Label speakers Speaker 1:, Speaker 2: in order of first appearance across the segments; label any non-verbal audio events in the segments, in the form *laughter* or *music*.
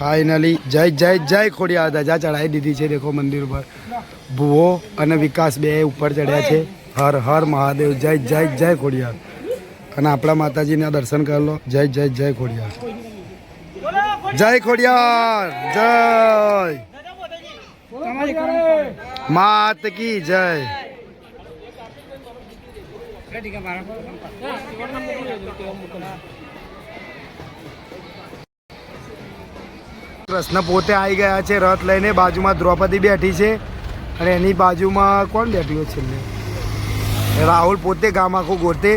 Speaker 1: Finally જય જય જય ખોડિયાર દાદા ચડાવી દીધી છે, દેખો મંદિર ઉપર. ભુવો અને વિકાસ બે ઉપર ચડ્યા છે. હર હર મહાદેવ, જય જય જય ખોડિયાર. અને આપણા માતાજીના દર્શન કરી લો. જય જય જય ખોડિયાર. જય ખોડિયાર, જય. માત કી જય. કૃષ્ણ પોતે આવી ગયા છે રથ લઈને બાજુમાં દ્રૌપદી બેઠી છે અને એની બાજુમાં કોણ બેઠ્યું છે છેલ્લે? રાહુલ પોતે ગામ આખું ગોતે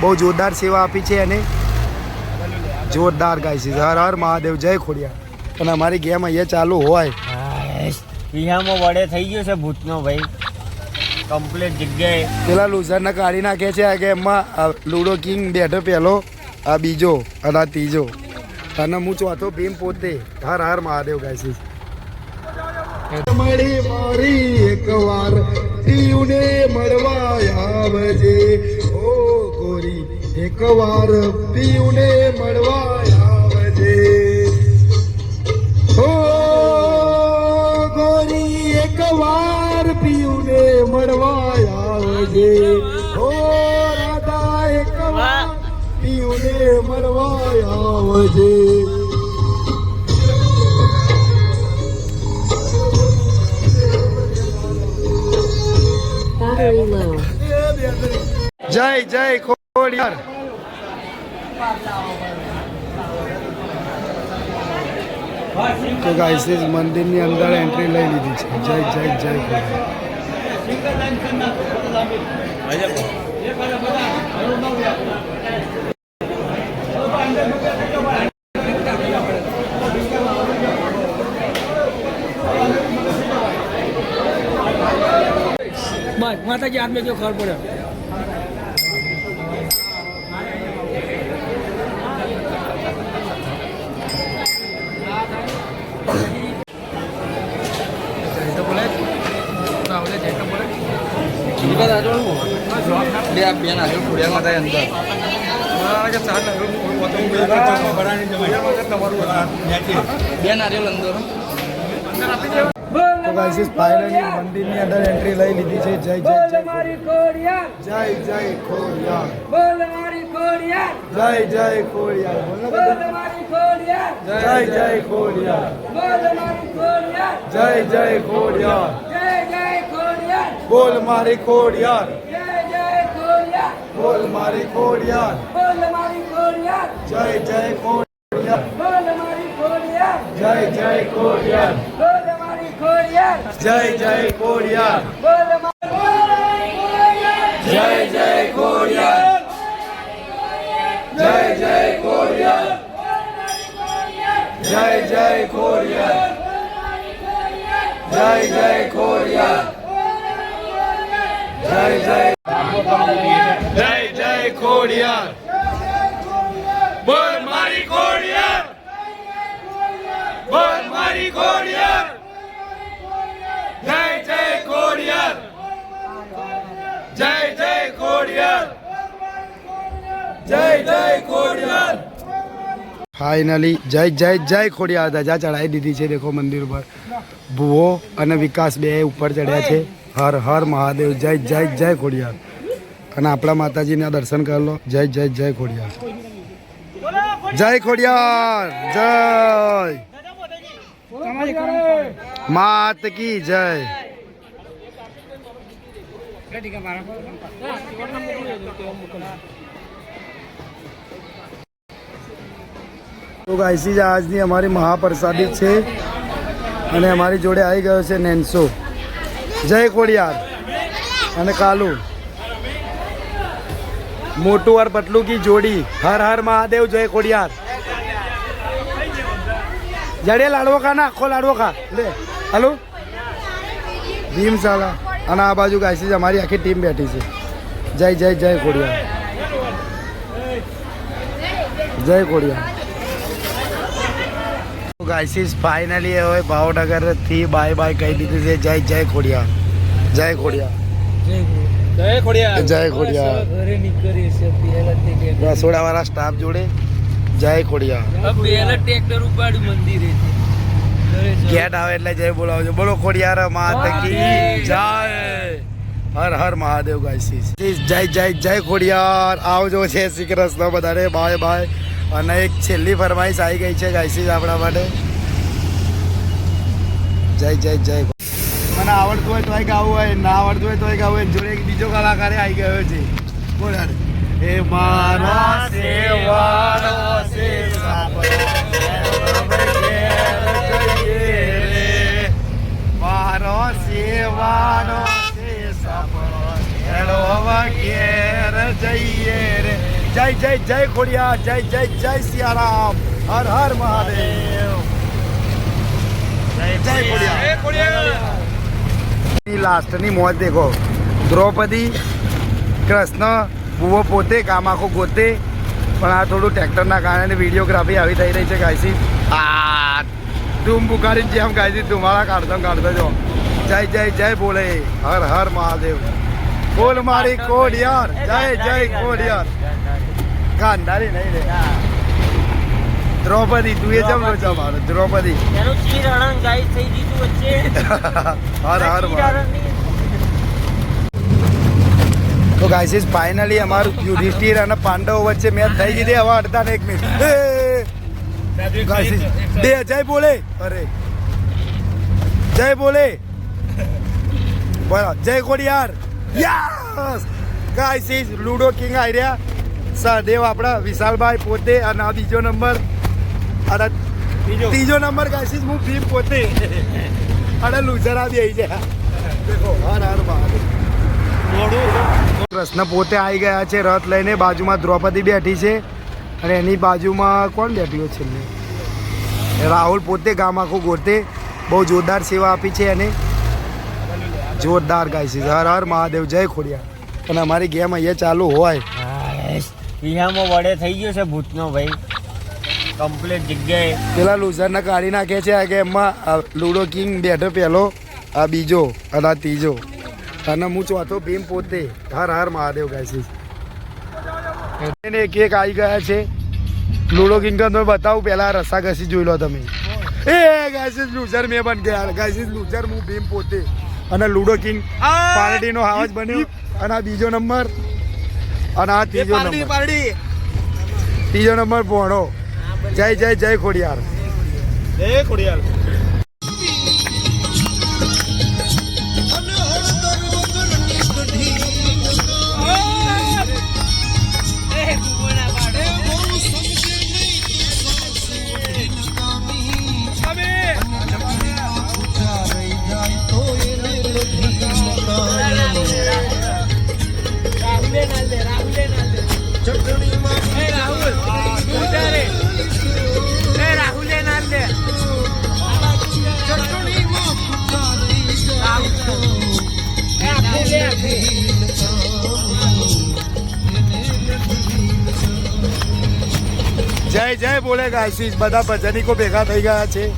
Speaker 1: બહુ જોરદાર સેવા આપી છે એને. જોરદાર ગાય છે. હર હર મહાદેવ જય ખોડિયા અને અમારી ગેમ અહીંયા ચાલુ હોય.
Speaker 2: વિહામાં વડે થઈ ગયો છે ભૂતનો ભાઈ. કમ્પ્લીટ જગ્યાએ.
Speaker 1: પેલા લૂઝરને કાઢી નાખે છે આ ગેમમાં. લૂડો કિંગ બેઠો પહેલો આ બીજો અને આ ત્રીજો. અને હું ચોથો ભીમ પોતે. હર હર મહાદેવ છે મળી મારી એકવાર ટીયુને મળવા આવજે. ઓ ગોરી, એકવાર પિયુને મળવા આવજે. ઓ ગોરી, એકવાર પિયુને મળવા આવજે. જય જય ખોડિયાર તો ગાઈસ મંદિરની અંદર એન્ટ્રી લઈ લીધી છે. જય જય જય ખોડિયાર.
Speaker 3: બસ માતાજી હાથ મેં જો ખબર પડે
Speaker 2: બે આ બેન આગળ ખોડિયા માતા અંદર બે નારિયેલ અંદર
Speaker 1: તો ગાઈસ ફાઇનલી મંદિરની અંદર એન્ટ્રી લઈ લીધી છે જય જય જય
Speaker 3: મારી ખોડિયાર
Speaker 1: જય જય ખોડિયાર
Speaker 3: બોલ મારી ખોડિયાર
Speaker 1: જય જય ખોડિયાર બોલો
Speaker 3: બોલ
Speaker 1: બધા.
Speaker 3: મારી ખોડિયાર
Speaker 1: જય જય ખોડિયાર
Speaker 3: બોલ મારી ખોડિયાર
Speaker 1: જય જય ખોડિયાર
Speaker 3: જય જય ખોડિયાર
Speaker 1: બોલ મારી ખોડિયાર
Speaker 3: જય જય ખોડિયાર
Speaker 1: બોલ મારી ખોડિયાર
Speaker 3: બોલ મારી ખોડિયાર
Speaker 1: જય જય ખોડિયાર
Speaker 3: બોલ મારી ખોડિયાર
Speaker 1: જય જય ખોડિયાર
Speaker 3: બોલ
Speaker 1: જય જય ખોડિયાર જય જય ખોડિયાર જય જય ખોડિયાર જય જય ખોડિયાર જય જય ખોડિયાર જય જય જય જય ખોડિયાર બોલ મારી ખોડિયાર બોલ મારી ખોડિયાર જય જય ખોડિયાર જય જય ખોડિયાર જય જય ખોડિયાર ફાઇનલી જય જય જય ખોડિયાર ધજા ચડાવી દીધી છે, દેખો મંદિર ઉપર. ભુવો અને વિકાસ બે ઉપર ચડ્યા છે. હર હર મહાદેવ. જય જય જય ખોડિયાર. અને આપણા માતાજીના દર્શન કરી લો. જય જય જય ખોડિયાર. જય ખોડિયાર. જય. માત કી જય. તો ગાયસી જ આજની અમારી મહાપ્રસાદી છે અને અમારી જોડે આવી ગયો છે નેન્સો જય ખોડિયાર અને કાલુ. મોટું વાર પતલું કી જોડી. હર હર મહાદેવ, જય ખોડિયાર. જડે લાડવો ખા ના, આખો લાડવો ખા. લે, હાલો. ભીમ સાલા અને આ બાજુ ગાયસી અમારી આખી ટીમ બેઠી છે. જય જય જય ખોડિયાર. જય ખોડિયાર. ગાયસીસ ફાઇનલી હવે ભાવનગરથી બાય બાય કહી દીધું છે. જય જય ખોડિયા જય ખોડિયા
Speaker 3: જય ખોડિયા
Speaker 1: રસોડા વાળા સ્ટાફ જોડે. જય
Speaker 3: ખોડિયા ટ્રેક્ટર ઉપાડ્યું મંદિરે
Speaker 1: ગેટ આવે એટલે જય બોલાવજો. બોલો ખોડિયાર માત કી જય. હર હર મહાદેવ ગાઈસીસ જય જય જય ખોડિયાર. આવજો છે શ્રી કૃષ્ણ બધાને. બાય બાય અને એક છેલ્લી ફરમાઈશ આવી ગઈ છે ગાઈસીસ આપણા માટે. જય જય જય. મને આવડતું હોય તોય ગાવું હોય, ના આવડતું હોય તોય ગાવું હોય. જોડે એક બીજો કલાકાર આવી ગયો છે. બોલ યાર. એ મારો સેવાનો મારો સેવાનો હેલો વગેર જઈએ રે. જય જય જય ખોડિયા જય જય જય સિયારામ. હર હર મહાદેવ. જય ખોડિયા લાસ્ટની મોજ દેખો. દ્રૌપદી કૃષ્ણ બુવો પોતે કામ આખો ગોતે. પણ આ થોડું ટ્રેક્ટરના કારણે વિડીયોગ્રાફી આવી થઈ રહી છે ગાયસી આ ધૂમ બુકારી જેમ ગાયસી ધુમાડા કાઢતો કાઢતો જો. જય જય જય બોલે. હર હર મહાદેવ. બોલ મારી કોડિયાર જય જય કોડિયાર કાંધારી નહીં રે દ્રૌપદી તું એ જમ લો મારો? દ્રૌપદી.
Speaker 2: એનું ચીર અણંગ ગાય થઈ ગયું વચ્ચે. *laughs*
Speaker 1: હર હર તો ગાઈસીસ ફાઇનલી અમારું યુધિષ્ઠિર અને પાંડવો વચ્ચે મેચ થઈ ગઈ છે. હવે અડધા ને એક મિનિટ એ, ગાઈસીસ બે જય બોલે. અરે. જય બોલે. *laughs* બરાબર જય Khodiyar yes guys Ludo King આવી રહ્યા? સહદેવ આપણા વિશાલભાઈ પોતે અને આ બીજો નંબર. અને ત્રીજો. નંબર ગાઈશીસ હું ભીમ પોતે. અને લુઝર આવી આવી જાય દેખો. હર હર મહાદેવ કૃષ્ણ પોતે આવી ગયા છે રથ લઈને બાજુમાં દ્રૌપદી બેઠી છે. અને એની બાજુમાં કોણ બેઠ્યું છે રાહુલ પોતે ગામ આખું ગોતે બહુ જોરદાર સેવા આપી છે એને. જોરદાર ગાય છે હર હર મહાદેવ જય ખોડિયા અને અમારી ગેમ અહીંયા ચાલુ હોય.
Speaker 2: વિહામાં વડે થઈ ગયો છે ભૂતનો ભાઈ. કમ્પ્લીટ જગ્યાએ.
Speaker 1: પેલા લૂઝરને કાઢી નાખે છે આ ગેમમાં લુડો કિંગ બેઠો પહેલો આ બીજો અને આ ત્રીજો. અને હું ચોથો ભીમ પોતે. હર હર મહાદેવ ગાય છે. એક એક આવી ગયા છે. લુડો કિંગ તો તમે બતાવું પહેલા રસા ઘસી જોઈ લો તમે. એ ગાયસીસ લૂઝર મેં બન ગયા. ગાયસીસ લૂઝર હું ભીમ પોતે. અને લુડો કિંગ પાર્ટીનો હાવજ બન્યો. અને આ બીજો નંબર. અને આ ત્રીજો નંબર. ત્રીજો નંબર ભોણો. જય જય જય ખોડિયાર. જય જય બોલે ગાયસીસ બધા ભજનિકો ભેગા થઈ ગયા છે.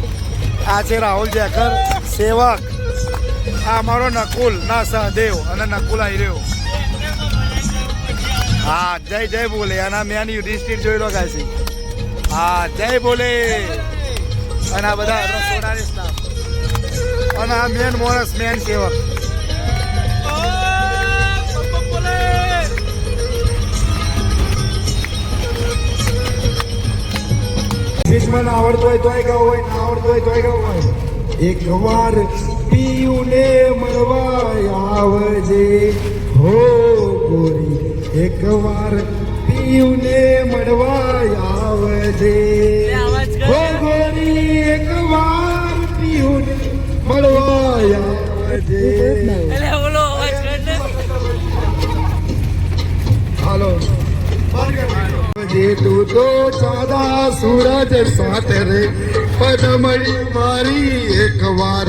Speaker 1: આ છે રાહુલ જેકર સેવક. આ અમારો નકુલ, ના સહદેવ, અને નકુલ આવી રહ્યો. હા, જય જય બોલે. અને મેં યુધિષ્ઠિર જોઈ લો ગાયસી હા, જય બોલે. અને આ બધા સ્ટાફ અને આ મેન મોણસ મેન સેવક. દુશ્મન આવડતો હોય તોય ગાવ હોય ના આવડતો હોય તોય ગાવ હોય. એક વાર પીયુને મળવા આવજે. હો ગોરી એક વાર પીયુને મળવા આવજે. હો ગોરી એક વાર પીયુને મળવા આવજે હાલો જે તું તો ચાંદા સૂરજ સાથે રે. પદમળી મારી એક વાર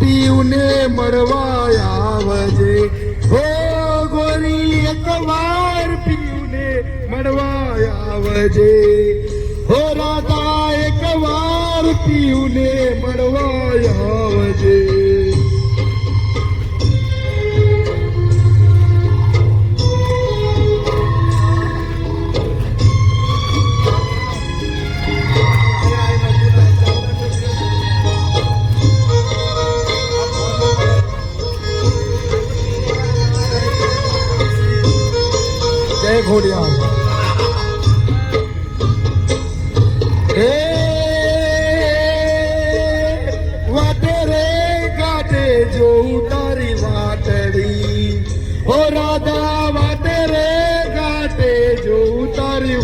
Speaker 1: પીવને મળવા આવજે. હો ગોરી એક વાર પીવને મળવા આવજે. હો રાધા એક વાર પીવને મળવા આવજે.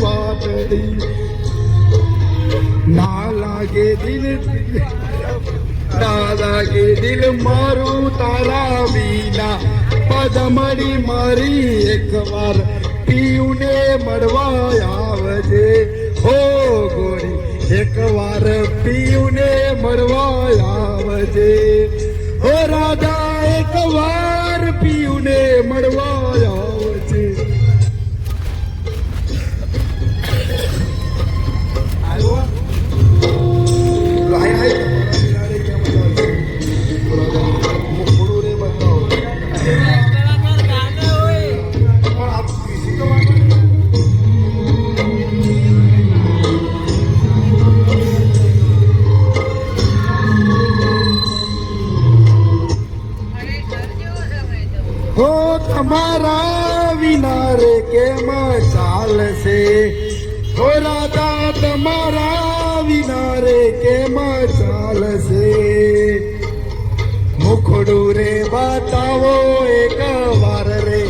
Speaker 1: વાટડી ના લાગે દિલ ના લાગે દિલ મારું તારા વિના. પદમડી મારી એકવાર પીયુને મળવા આવજે. હો ગોરી એકવાર પીયુને મળવા આવજે. હો રાધા એકવાર તમારા વિના રે કેમ ચાલશે? હો તમારા વિના રે કેમ ચાલશે? મુખડું રે બતાવો એક વાર રે.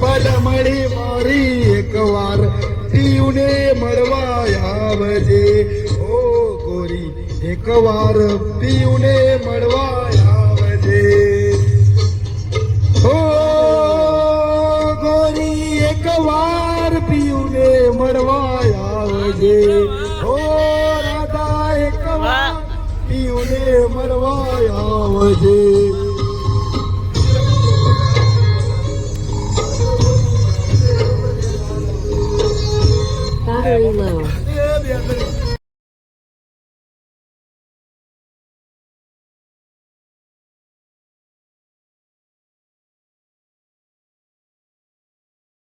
Speaker 1: પદમણી મારી એક વાર પીયુને મળવા આવજે. ઓ ગોરી એક વાર પીયુને પીયુને મળવા આવજે.